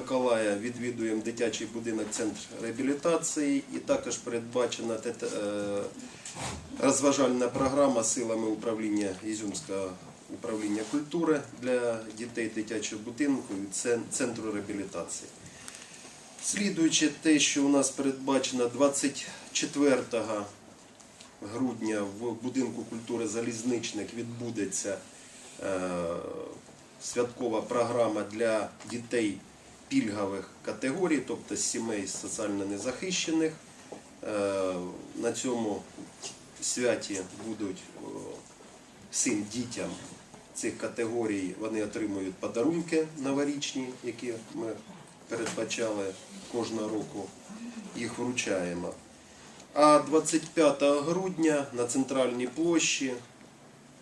Миколая відвідуємо дитячий будинок Центр реабілітації і також передбачена е, розважальна програма силами управління Ізюмського управління культури для дітей дитячого будинку і центру реабілітації. Слідуючи те, що у нас передбачено 24 грудня в будинку культури Залізничник відбудеться е, святкова програма для дітей пільгових категорій, тобто сімей соціально незахищених. Е, На цьому святі будуть всім дітям цих категорій вони отримують подарунки новорічні, які ми передбачали кожного року, їх вручаємо. А 25 грудня на центральній площі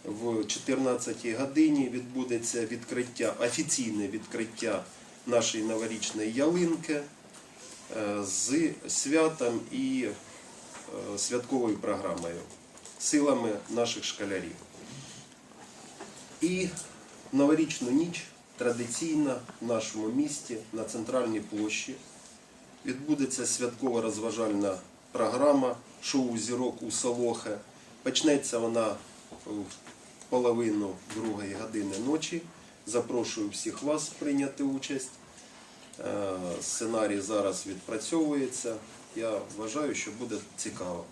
в 14 годині відбудеться відкриття, офіційне відкриття нашої новорічної ялинки е, з святом і е, святковою програмою, силами наших школярів. І новорічну ніч традиційно в нашому місті на центральній площі відбудеться святкова розважальна програма шоу зірок у Солохе. Почнеться вона в половину другої години ночі. Запрошую всіх вас прийняти участь. Е, Сценарій зараз відпрацьовується. Я вважаю, що буде цікаво.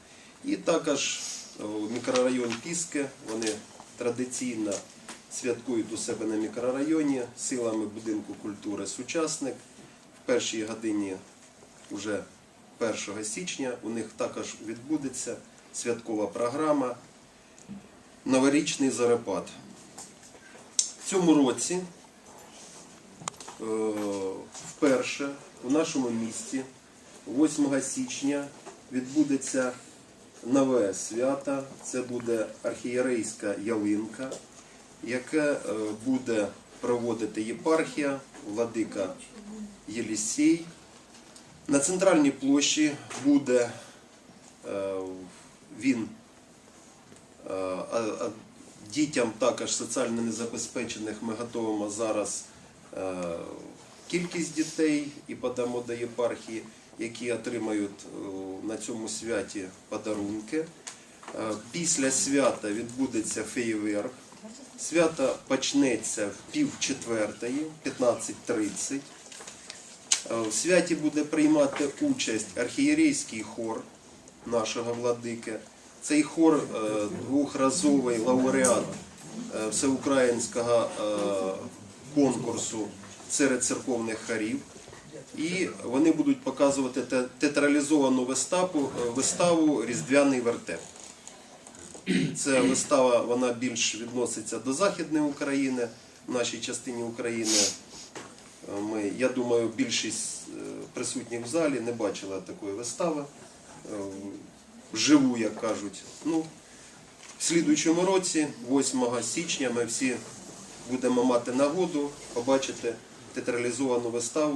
І також е, мікрорайон Піски, вони традиційно святкують у себе на мікрорайоні силами будинку культури Сучасник. В першій годині вже 1 січня у них також відбудеться святкова програма Новорічний зарепат. Цьому році е, вперше у нашому місті 8 січня відбудеться нове свято. Це буде архієрейська ялинка, яке е, буде проводити єпархія, владика Єлісій. На центральній площі буде е, він дітям також соціально незабезпечених ми готуємо зараз е, кількість дітей і подамо до єпархії, які отримають е, на цьому святі подарунки. Е, Після свята відбудеться феєверк. Свято почнеться в пів четвертої, 15.30. Е, В святі буде приймати участь архієрейський хор нашого владики. Цей хор е, двохразовий лауреат е, всеукраїнського е, конкурсу серед церковних хорів. І вони будуть показувати те- театралізовану виставу, виставу Різдвяний вертеп. Це вистава вона більш відноситься до Західної України, в нашій частині України. Ми, я думаю, більшість присутніх в залі не бачила такої вистави. Вживу, як кажуть. Ну, в слідуючому році, 8 січня, ми всі будемо мати нагоду побачити театралізовану виставу